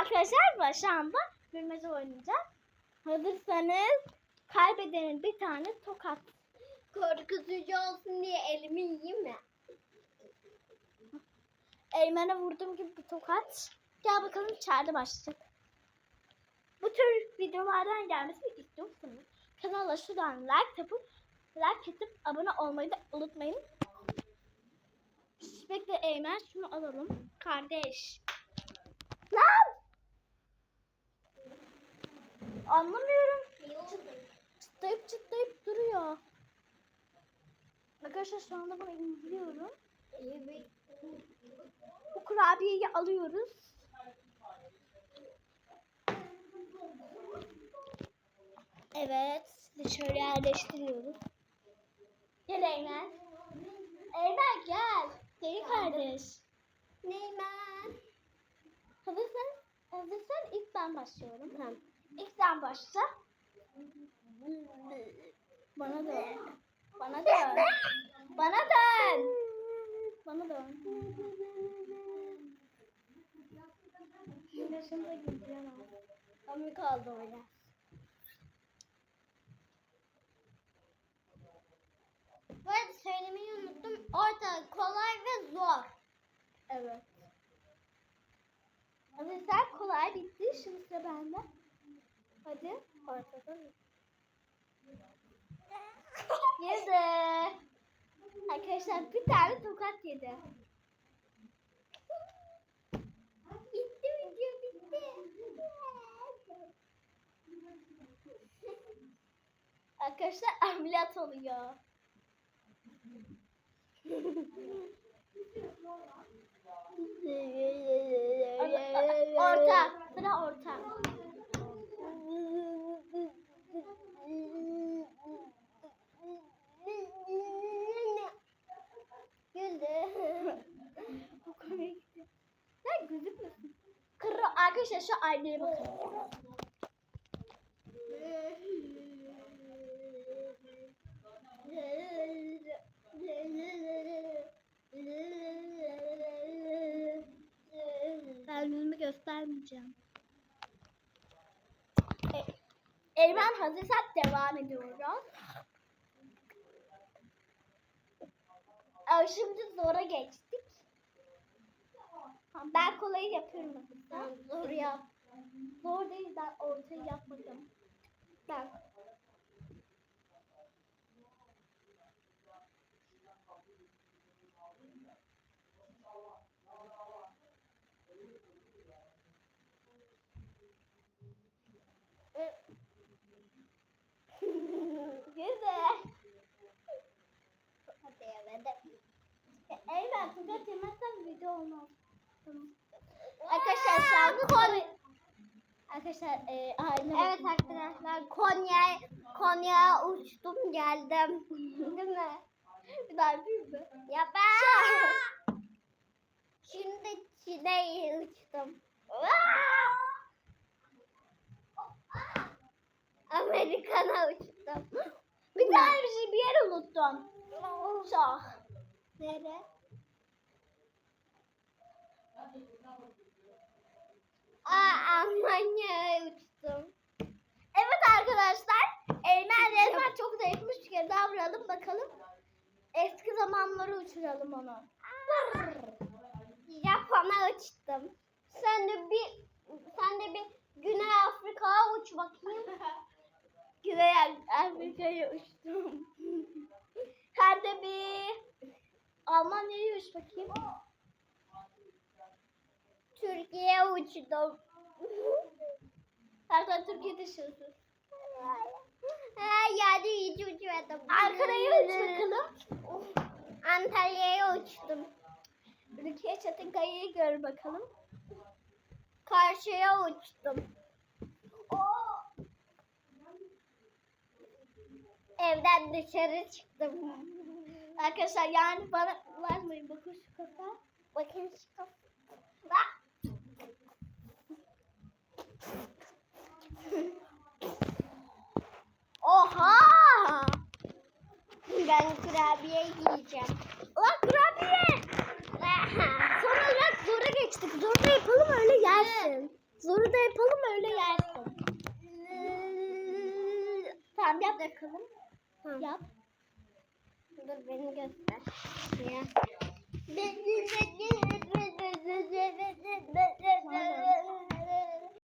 Arkadaşlar şu anda bilmece oynayacağız. Hazırsanız kaybedenin bir tane tokat. Korkutucu olsun diye elimi yiyeyim mi? Eymen'e vurduğum gibi bir tokat. Gel bakalım içeride başlayacak. Bu tür videolardan gelmesini istiyorsanız kanala şuradan like yapıp like atıp abone olmayı da unutmayın. Bekle Eymen şunu alalım. Kardeş. Anlamıyorum. Çıtlayıp çıtlayıp duruyor. Arkadaşlar şu anda bunu indiriyorum. Bu kurabiyeyi alıyoruz. Evet. Dışarı yerleştiriyoruz. Gel Eymen. Eymen gel. Deli kardeş. Neymen? Hazırsan, hazırsan ilk ben başlıyorum. Tamam. Sen başla. Bana dön. Bana dön. Bana dön. Bana dön. Yaşını da güldüremem. Ama kaldı öyle. Bu arada söylemeyi unuttum. Orta kolay ve zor. Evet. Hazırsan kolay bitti. Şimdi sıra bende. Hadi. Ortadan. Yedi. Arkadaşlar bir tane tokat yedi. Bitti video bitti. Arkadaşlar ameliyat oluyor. orta. Sıra orta. Arkadaşlar şu aynaya bakın. Ben yüzümü göstermeyeceğim. E, Eymen hazırsak devam ediyoruz. Şimdi zora geçtik. Ben kolayı yapıyorum hazırsan. Zor yap. Zor değil ben ortayı yapmadım. Ben. Güzel. Hadi yemedim. Eyvah, tokat yemezsem video olmaz. Tamam. Arkadaşlar şu an Konya. Arkadaşlar e, aile Evet arkadaşlar Konya Konya'ya uçtum geldim. Değil mi? bir daha yapayım mı? Ya ben şimdi Çin'e uçtum. Amerikan'a uçtum. Bir tane bir şey bir yer unuttum. Çok. Nere? Aa, Almanya'ya uçtum. Evet arkadaşlar. Eymen resmen çok zayıfmış gibi davranalım bakalım. Eski zamanları uçuralım onu. Japon'a uçtum. Sen de bir sen de bir Güney Afrika'ya uç bakayım. Güney Afrika'ya uçtum. Sen de bir Almanya'ya uç bakayım. Türkiye'ye uçtum. Zaten Türkiye'de yaşıyorsun. Ha, yani hiç uçmadım. Ankara'ya uç bakalım. Antalya'ya uçtum. Rukiye Çetinkaya'yı gör bakalım. Karşıya uçtum. Evden dışarı çıktım. Arkadaşlar yani bana varmayın bakın şu kafa. Bakın şu kaf- kurabiye yiyeceğim. Ulan kurabiye! Sonra biraz zora geçtik. Zoru da yapalım öyle yersin. Zoru da yapalım öyle yersin. tamam yap bakalım. Hı. Yap. Dur beni göster. Ya. Tamam.